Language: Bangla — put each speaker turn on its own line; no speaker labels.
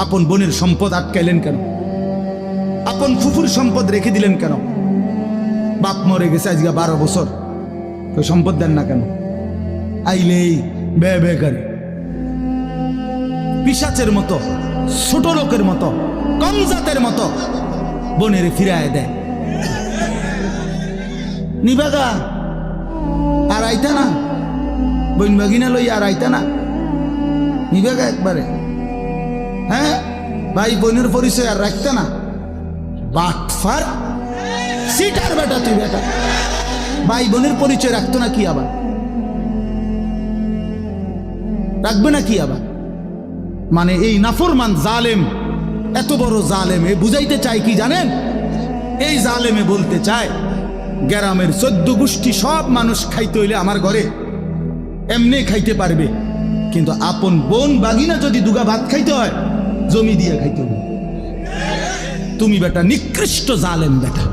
আপন বোনের সম্পদ আটকাইলেন কেন? আপন ফুফুর সম্পদ রেখে দিলেন কেন? বাপ মরে গেছে আজকে বারো বছর। তো সম্পদ দেন না কেন? আইলেই বে বে করে পিসাচের মতো, ছোট লোকের মতো, কম জাতের মতো বোনের ফিরায় দেয়। নিবাগা, আর আইতা না? বইন বাগিনা লই আর আইতা না? নিবাগা একবারে। ভাই বোনের পরিচয় আর রাখতে না। বাটফার। সিটার বেটা তুই বেটা। ভাই বোনের পরিচয় রাখতো না কি আবার? রাখবে না কি আবার? মানে এই নাফরমান জালেম, এত বড় জালেম বুঝাইতে চায় কি জানেন? এই জালেমে বলতে চায়, গ্রামের চোদ্দ গোষ্ঠী সব মানুষ খাইতে হইলে আমার ঘরে। এমনি খাইতে পারবে। কিন্তু আপন বোন বাগিনা যদি দুগা ভাত খাইতে হয় জমি দিয়ে খাইতে তুমি বেটা নিকৃষ্ট জালেম বেটা।